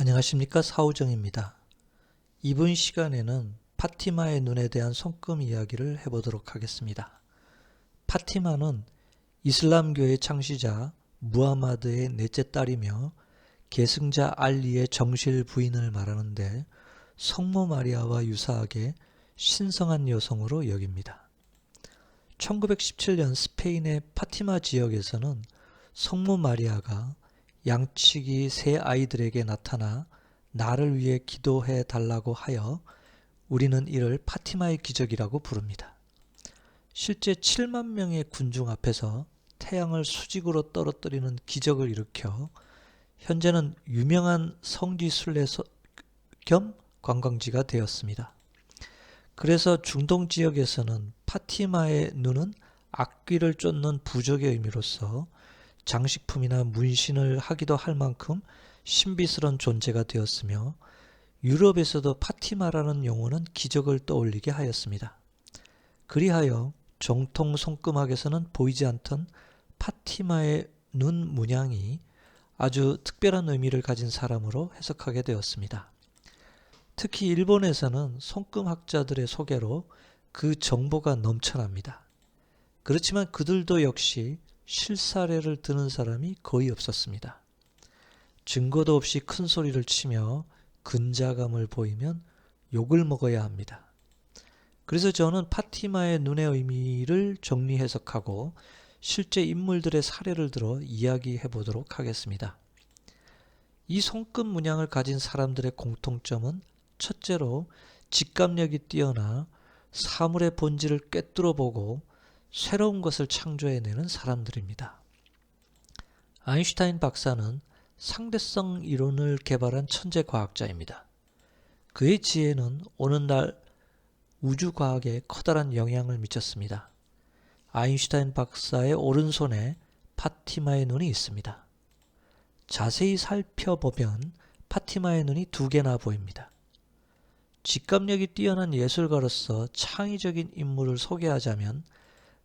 안녕하십니까 사우정입니다. 이번 시간에는 파티마의 눈에 대한 손금 이야기를 해보도록 하겠습니다. 파티마는 이슬람교의 창시자 무하마드의 넷째 딸이며 계승자 알리의 정실 부인을 말하는데 성모 마리아와 유사하게 신성한 여성으로 여깁니다. 1917년 스페인의 파티마 지역에서는 성모 마리아가 양치기 세 아이들에게 나타나 나를 위해 기도해 달라고 하여 우리는 이를 파티마의 기적이라고 부릅니다. 실제 7만 명의 군중 앞에서 태양을 수직으로 떨어뜨리는 기적을 일으켜 현재는 유명한 성지 순례 겸 관광지가 되었습니다. 그래서 중동 지역에서는 파티마의 눈은 악귀를 쫓는 부적의 의미로서 장식품이나 문신을 하기도 할 만큼 신비스러운 존재가 되었으며 유럽에서도 파티마라는 용어는 기적을 떠올리게 하였습니다. 그리하여 정통 손금학에서는 보이지 않던 파티마의 눈 문양이 아주 특별한 의미를 가진 사람으로 해석하게 되었습니다. 특히 일본에서는 손금학자들의 소개로 그 정보가 넘쳐납니다. 그렇지만 그들도 역시 실사례를 드는 사람이 거의 없었습니다. 증거도 없이 큰 소리를 치며 근자감을 보이면 욕을 먹어야 합니다. 그래서 저는 파티마의 눈의 의미를 정리 해석하고 실제 인물들의 사례를 들어 이야기해 보도록 하겠습니다. 이 손금 문양을 가진 사람들의 공통점은 첫째로 직감력이 뛰어나 사물의 본질을 꿰뚫어 보고 새로운 것을 창조해내는 사람들입니다. 아인슈타인 박사는 상대성 이론을 개발한 천재 과학자입니다. 그의 지혜는 오늘날 우주 과학에 커다란 영향을 미쳤습니다. 아인슈타인 박사의 오른손에 파티마의 눈이 있습니다. 자세히 살펴보면 파티마의 눈이 두 개나 보입니다. 직감력이 뛰어난 예술가로서 창의적인 인물을 소개하자면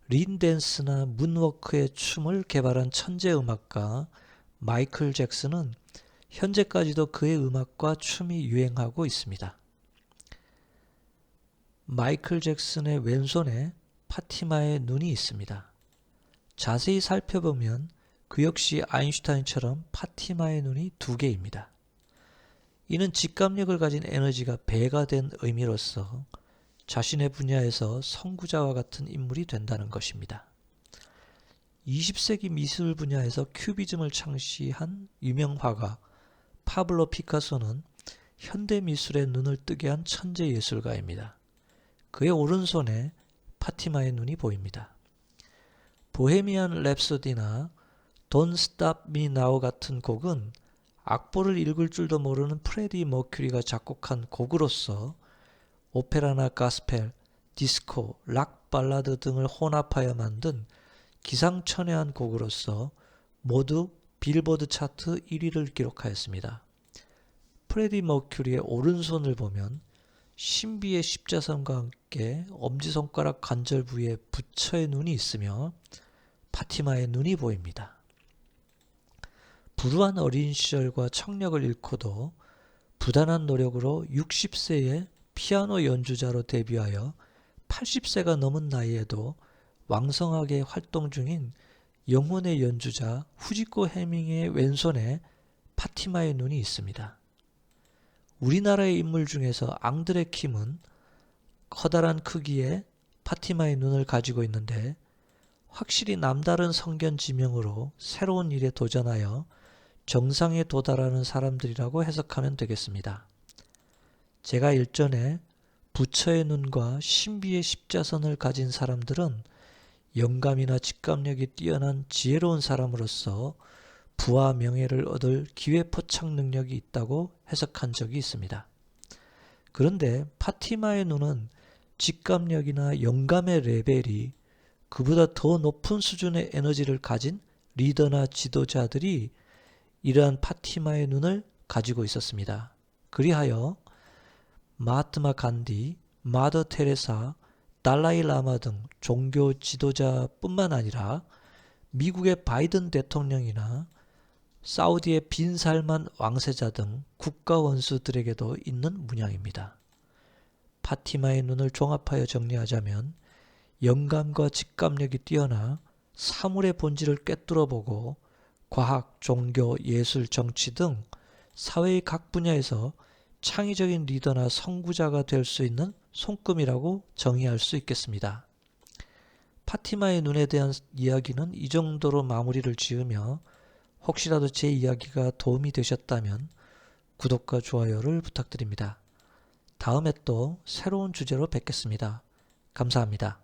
린댄스나 문워크의 춤을 개발한 천재 음악가 마이클 잭슨은 현재까지도 그의 음악과 춤이 유행하고 있습니다. 마이클 잭슨의 왼손에 파티마의 눈이 있습니다. 자세히 살펴보면 그 역시 아인슈타인처럼 파티마의 눈이 두 개입니다. 이는 직감력을 가진 에너지가 배가 된 의미로서 자신의 분야에서 선구자와 같은 인물이 된다는 것입니다. 20세기 미술 분야에서 큐비즘을 창시한 유명 화가 파블로 피카소는 현대 미술의 눈을 뜨게 한 천재 예술가입니다. 그의 오른손에 파티마의 눈이 보입니다. 보헤미안 랩소디나 Don't Stop Me Now 같은 곡은 악보를 읽을 줄도 모르는 프레디 머큐리가 작곡한 곡으로서 오페라나 가스펠, 디스코, 락 발라드 등을 혼합하여 만든 기상천외한 곡으로서 모두 빌보드 차트 1위를 기록하였습니다. 프레디 머큐리의 오른손을 보면 신비의 십자선과 함께 엄지손가락 관절 부위에 부처의 눈이 있으며 파티마의 눈이 보입니다. 불우한 어린 시절과 청력을 잃고도 부단한 노력으로 60세에 피아노 연주자로 데뷔하여 80세가 넘은 나이에도 왕성하게 활동 중인 영혼의 연주자 후지코 해밍의 왼손에 파티마의 눈이 있습니다. 우리나라의 인물 중에서 앙드레 킴은 커다란 크기의 파티마의 눈을 가지고 있는데 확실히 남다른 성견 지명으로 새로운 일에 도전하여 정상에 도달하는 사람들이라고 해석하면 되겠습니다. 제가 일전에 부처의 눈과 신비의 십자선을 가진 사람들은 영감이나 직감력이 뛰어난 지혜로운 사람으로서 부와 명예를 얻을 기회 포착 능력이 있다고 해석한 적이 있습니다. 그런데 파티마의 눈은 직감력이나 영감의 레벨이 그보다 더 높은 수준의 에너지를 가진 리더나 지도자들이 이러한 파티마의 눈을 가지고 있었습니다. 그리하여 마하트마 간디, 마더 테레사, 달라이 라마 등 종교 지도자뿐만 아니라 미국의 바이든 대통령이나 사우디의 빈 살만 왕세자 등 국가 원수들에게도 있는 문양입니다. 파티마의 눈을 종합하여 정리하자면 영감과 직감력이 뛰어나 사물의 본질을 꿰뚫어 보고 과학, 종교, 예술, 정치 등 사회의 각 분야에서 창의적인 리더나 선구자가 될 수 있는 손금이라고 정의할 수 있겠습니다. 파티마의 눈에 대한 이야기는 이 정도로 마무리를 지으며 혹시라도 제 이야기가 도움이 되셨다면 구독과 좋아요를 부탁드립니다. 다음에 또 새로운 주제로 뵙겠습니다. 감사합니다.